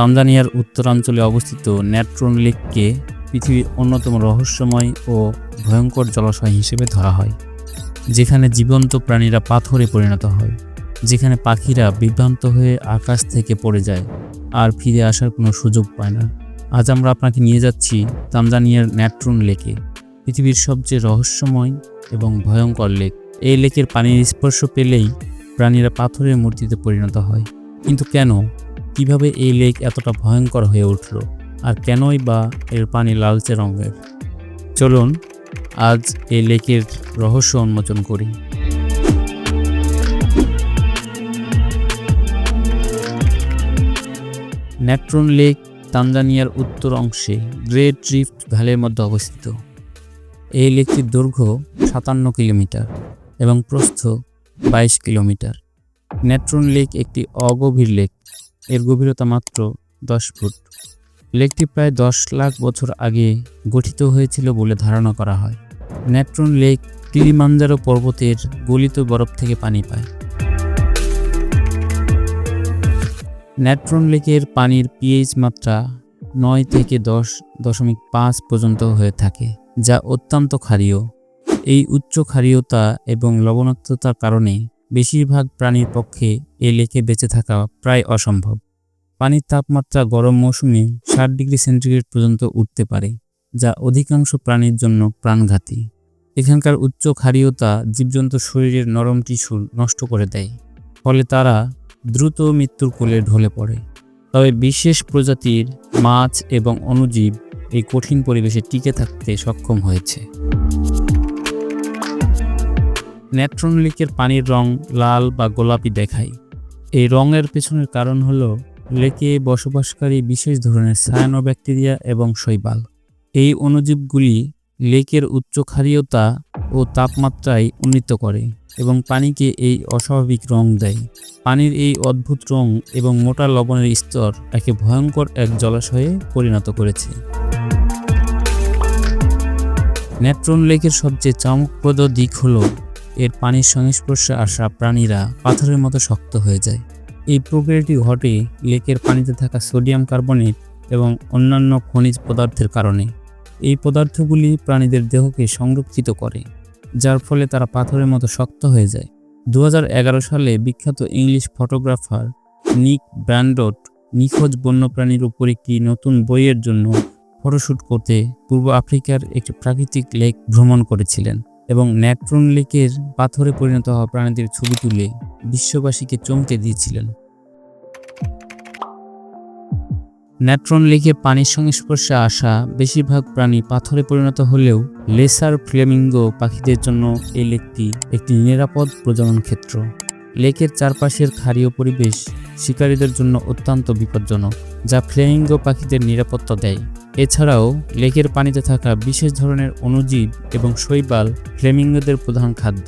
তানজানিয়ার উত্তরাঞ্চলে অবস্থিত ন্যাট্রন লেককে পৃথিবীর অন্যতম রহস্যময় ও ভয়ঙ্কর জলাশয় হিসেবে ধরা হয়, যেখানে জীবন্ত প্রাণীরা পাথরে পরিণত হয়, যেখানে পাখিরা বিভ্রান্ত হয়ে আকাশ থেকে পড়ে যায় আর ফিরে আসার কোনো সুযোগ পায় না। আজ আমরা আপনাকে নিয়ে যাচ্ছি তানজানিয়ার ন্যাট্রন লেকে, পৃথিবীর সবচেয়ে রহস্যময় এবং ভয়ঙ্কর লেক। এই লেকের পানির স্পর্শ পেলেই প্রাণীরা পাথরের মূর্তিতে পরিণত হয়। কিন্তু কেন? কীভাবে এই লেক এতটা ভয়ঙ্কর হয়ে উঠল আর কেনই বা এর পানি লালচে রঙের? চলুন, আজ এই লেকের রহস্য উন্মোচন করি। ন্যাট্রন লেক তানজানিয়ার উত্তর অংশে গ্রেট রিফট ভ্যালির মধ্যে অবস্থিত। এই লেকটির দৈর্ঘ্য সাতান্ন কিলোমিটার এবং প্রস্থ বাইশ কিলোমিটার। ন্যাট্রন লেক একটি অগভীর লেক। এর গভীরতা মাত্র দশ ফুট। লেকটি প্রায় দশ লাখ বছর আগে গঠিত হয়েছিল বলে ধারণা করা হয়। ন্যাট্রন লেক কিলিমাঞ্জারো পর্বতের গলিত বরফ থেকে পানি পায়। ন্যাট্রন লেকের পানির পিএইচ মাত্রা নয় থেকে দশ দশমিক পাঁচ পর্যন্ত হয়ে থাকে, যা অত্যন্ত ক্ষারীয়। এই উচ্চ ক্ষারীয়তা এবং লবণাক্ততার কারণে বেশিরভাগ প্রাণীর পক্ষে এ লেকে বেঁচে থাকা প্রায় অসম্ভব। পানির তাপমাত্রা গরম মৌসুমে ষাট ডিগ্রি সেন্টিগ্রেড পর্যন্ত উঠতে পারে, যা অধিকাংশ প্রাণীর জন্য প্রাণঘাতী। এখানকার উচ্চ ক্ষারীয়তা জীবজন্তু শরীরের নরম টিস্যু নষ্ট করে দেয়, ফলে তারা দ্রুত মৃত্যুর কোলে ঢলে পড়ে। তবে বিশেষ প্রজাতির মাছ এবং অণুজীব এই কঠিন পরিবেশে টিকে থাকতে সক্ষম হয়েছে। ন্যাট্রন লেকের পানির রং লাল বা গোলাপি দেখায়। এই রঙের পেছনের কারণ হলো লেকে বসবাসকারী বিশেষ ধরনের সায়ানোব্যাকটেরিয়া এবং শৈবাল। এই অণুজীবগুলি লেকের উচ্চ ক্ষারীয়তা ও তাপমাত্রায় উন্নীত করে এবং পানিকে এই অস্বাভাবিক রং দেয়। পানির এই অদ্ভুত রং এবং মোটা লবণের স্তর একে ভয়ঙ্কর এক জলাশয়ে পরিণত করেছে। ন্যাট্রন লেকের সবচেয়ে চমকপ্রদ দিক হলো এর পানির সংস্পর্শে আসা প্রাণীরা পাথরের মতো শক্ত হয়ে যায়। এই প্রক্রিয়াটি ঘটে লেকের পানিতে থাকা সোডিয়াম কার্বনেট এবং অন্যান্য খনিজ পদার্থের কারণে। এই পদার্থগুলি প্রাণীদের দেহকে সংরক্ষিত করে, যার ফলে তারা পাথরের মতো শক্ত হয়ে যায়। দু হাজার এগারো সালে বিখ্যাত ইংলিশ ফটোগ্রাফার নিক ব্র্যান্ডট নিখোঁজ বন্যপ্রাণীর উপর একটি নতুন বইয়ের জন্য ফটোশ্যুট করতে পূর্ব আফ্রিকার একটি প্রাকৃতিক লেক ভ্রমণ করেছিলেন। এবং ন্যাট্রন লেকের পাথরে পরিণত হওয়া প্রাণীদের ছবি তুলে বিশ্ববাসীকে চমকে দিয়েছিলেন। ন্যাট্রন লেকে পানির সংস্পর্শে আসা বেশিরভাগ প্রাণী পাথরে পরিণত হলেও লেসার ফ্লেমিঙ্গো পাখিদের জন্য এই লেকটি একটি নিরাপদ প্রজনন ক্ষেত্র। লেকের চারপাশের ক্ষারীয় পরিবেশ শিকারীদের জন্য অত্যন্ত বিপজ্জনক, যা ফ্লেমিঙ্গো পাখিদের নিরাপত্তা দেয়। এছাড়াও লেকের পানিতে থাকা বিশেষ ধরনের অণুজীব এবং শৈবাল ফ্লেমিঙ্গোদের প্রধান খাদ্য,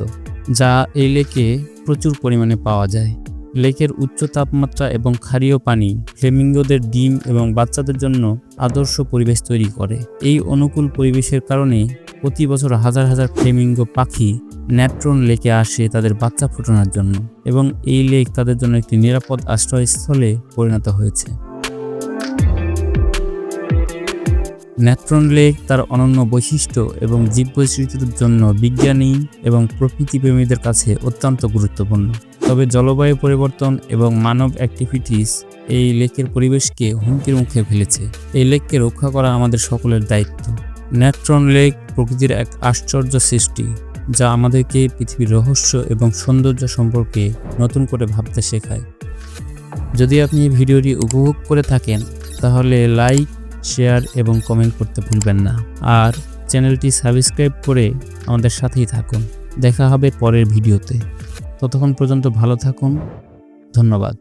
যা এই লেকে প্রচুর পরিমাণে পাওয়া যায়। লেকের উচ্চ তাপমাত্রা এবং ক্ষারীয় পানি ফ্লেমিঙ্গোদের ডিম এবং বাচ্চাদের জন্য আদর্শ পরিবেশ তৈরি করে। এই অনুকূল পরিবেশের কারণে প্রতি বছর হাজার হাজার ফ্লেমিঙ্গো পাখি ন্যাট্রন লেকে আসে তাদের বাচ্চা ফোটানোর জন্য এবং এই লেক তাদের জন্য একটি নিরাপদ আশ্রয়স্থলে পরিণত হয়েছে। ন্যাট্রন লেক তার অনন্য বৈশিষ্ট্য এবং জীব জীববৈচিত্র্যের জন্য বিজ্ঞানী এবং প্রকৃতিপ্রেমীদের কাছে অত্যন্ত গুরুত্বপূর্ণ। তবে জলবায়ু পরিবর্তন এবং মানব অ্যাক্টিভিটিস এই লেকের পরিবেশকে হুমকির মুখে ফেলেছে। এই লেককে রক্ষা করা আমাদের সকলের দায়িত্ব। ন্যাট্রন লেক প্রকৃতির এক আশ্চর্য সৃষ্টি, যা আমাদেরকে পৃথিবীর রহস্য এবং সৌন্দর্য সম্পর্কে নতুন করে ভাবতে শেখায়। যদি আপনি এই ভিডিওটি উপভোগ করে থাকেন, তাহলে লাইক শেয়ার এবং কমেন্ট করতে ভুলবেন না। আর চ্যানেলটি সাবস্ক্রাইব করে আমাদের সাথেই থাকুন। দেখা হবে পরের ভিডিওতে। ততক্ষণ পর্যন্ত ভালো থাকুন। ধন্যবাদ।